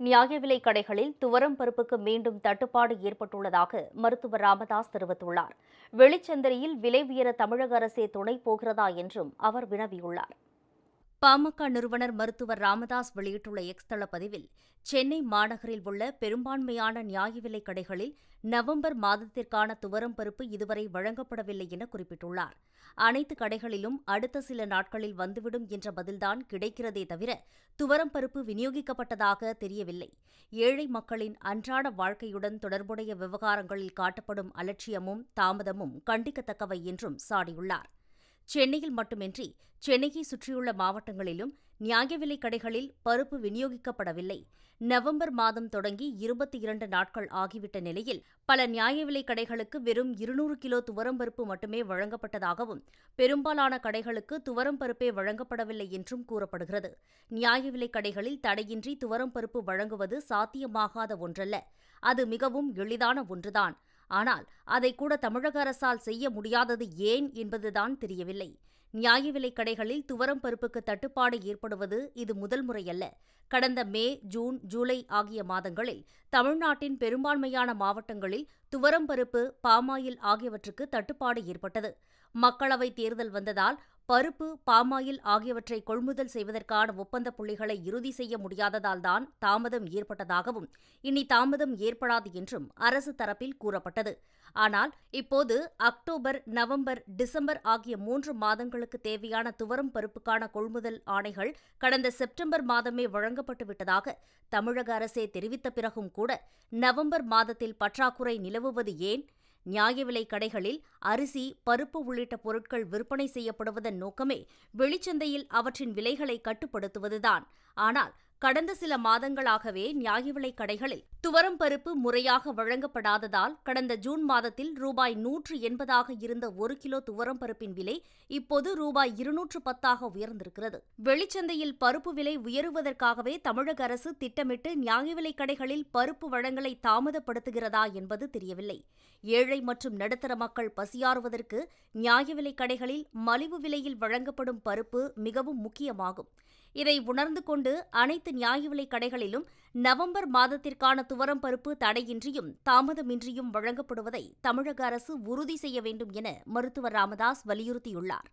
நியாய விலைக் கடைகளில் துவரம் பருப்புக்கு மீண்டும் தட்டுப்பாடு ஏற்பட்டுள்ளதாக மருத்துவர் ராமதாஸ் தெரிவித்துள்ளார். வெளிச்சந்தையில் விலை உயர தமிழக அரசே துணை போகிறதா என்றும் அவர் வினவியுள்ளார். பாமக நிறுவனர் மருத்துவர் ராமதாஸ் வெளியிட்டுள்ள எக்ஸ் தள பதிவில் சென்னை மாநகரில் உள்ள பெரும்பான்மையான நியாய விலைக் கடைகளில் நவம்பர் மாதத்திற்கான துவரம் பருப்பு இதுவரை வழங்கப்படவில்லை என குறிப்பிட்டுள்ளார். அனைத்து கடைகளிலும் அடுத்த சில நாட்களில் வந்துவிடும் என்ற பதில்தான் கிடைக்கிறதே தவிர துவரம் பருப்பு விநியோகிக்கப்பட்டதாக தெரியவில்லை. ஏழை மக்களின் அன்றாட வாழ்க்கையுடன் தொடர்புடைய விவகாரங்களில் காட்டப்படும் அலட்சியமும் தாமதமும் கண்டிக்கத்தக்கவை என்றும் சாடியுள்ளார். சென்னையில் மட்டுமின்றி சென்னையை சுற்றியுள்ள மாவட்டங்களிலும் நியாய விலைக் கடைகளில் பருப்பு விநியோகிக்கப்படவில்லை. நவம்பர் மாதம் தொடங்கி இருபத்தி இரண்டு நாட்கள் ஆகிவிட்ட நிலையில் பல நியாய விலைக் கடைகளுக்கு வெறும் இருநூறு கிலோ துவரம் பருப்பு மட்டுமே வழங்கப்பட்டதாகவும் பெரும்பாலான கடைகளுக்கு துவரம் பருப்பே வழங்கப்படவில்லை என்றும் கூறப்படுகிறது. நியாய விலைக் கடைகளில் தடையின்றி துவரம் பருப்பு வழங்குவது சாத்தியமாகாத ஒன்றல்ல. அது மிகவும் எளிதான ஒன்றுதான். ஆனால் அதை கூட தமிழக அரசால் செய்ய முடியாதது ஏன் என்பதுதான் தெரியவில்லை. நியாய விலைக் கடைகளில் துவரம் பருப்புக்கு தட்டுப்பாடு ஏற்படுவது இது முதல் முறையல்ல. கடந்த மே ஜூன் ஜூலை ஆகிய மாதங்களில் தமிழ்நாட்டின் பெரும்பான்மையான மாவட்டங்களில் துவரம் பருப்பு பாமாயில் ஆகியவற்றுக்கு தட்டுப்பாடு ஏற்பட்டது. மக்களவைத் தேர்தல் வந்ததால் பருப்பு பாமாயில் ஆகியவற்றை கொள்முதல் செய்வதற்கான ஒப்பந்த புள்ளிகளை இறுதி செய்ய முடியாததால்தான் தாமதம் ஏற்பட்டதாகவும் இனி தாமதம் ஏற்படாது என்றும் அரசு தரப்பில் கூறப்பட்டது. ஆனால் இப்போது அக்டோபர் நவம்பர் டிசம்பர் ஆகிய மூன்று மாதங்களுக்கு தேவையான துவரம் பருப்புக்கான கொள்முதல் ஆணைகள் கடந்த செப்டம்பர் மாதமே வழங்கப்பட்டு விட்டதாக தமிழக அரசே தெரிவித்த பிறகும் கூட நவம்பர் மாதத்தில் பற்றாக்குறை நிலவுவது ஏன்? நியாய விலைக் கடைகளில் அரிசி பருப்பு உள்ளிட்ட பொருட்கள் விற்பனை செய்யப்படுவதன் நோக்கமே வெளிச்சந்தையில் அவற்றின் விலைகளை கட்டுப்படுத்துவதுதான். ஆனால் கடந்த சில மாதங்களாகவே நியாய விலைக் கடைகளில் துவரம் பருப்பு முறையாக வழங்கப்படாததால் கடந்த ஜூன் மாதத்தில் ரூபாய் நூற்று எண்பதாக இருந்த ஒரு கிலோ துவரம் பருப்பின் விலை இப்போது ரூபாய் இருநூற்று பத்தாக உயர்ந்திருக்கிறது. வெளிச்சந்தையில் பருப்பு விலை உயருவதற்காகவே தமிழக அரசு திட்டமிட்டு நியாய விலைக் கடைகளில் பருப்பு வழங்கலை தாமதப்படுத்துகிறதா என்பது தெரியவில்லை. ஏழை மற்றும் நடுத்தர மக்கள் பசியாறுவதற்கு நியாய விலைக் கடைகளில் மலிவு விலையில் வழங்கப்படும் பருப்பு மிகவும் முக்கியமாகும். இதை உணர்ந்து கொண்டு அனைத்து நியாய விலைக் கடைகளிலும் நவம்பர் மாதத்திற்கான துவரம் பருப்பு தடையின்றியும் தாமதமின்றியும் வழங்கப்படுவதை தமிழக அரசு உறுதி செய்ய வேண்டும் என மருத்துவர் ராமதாஸ் வலியுறுத்தியுள்ளார்.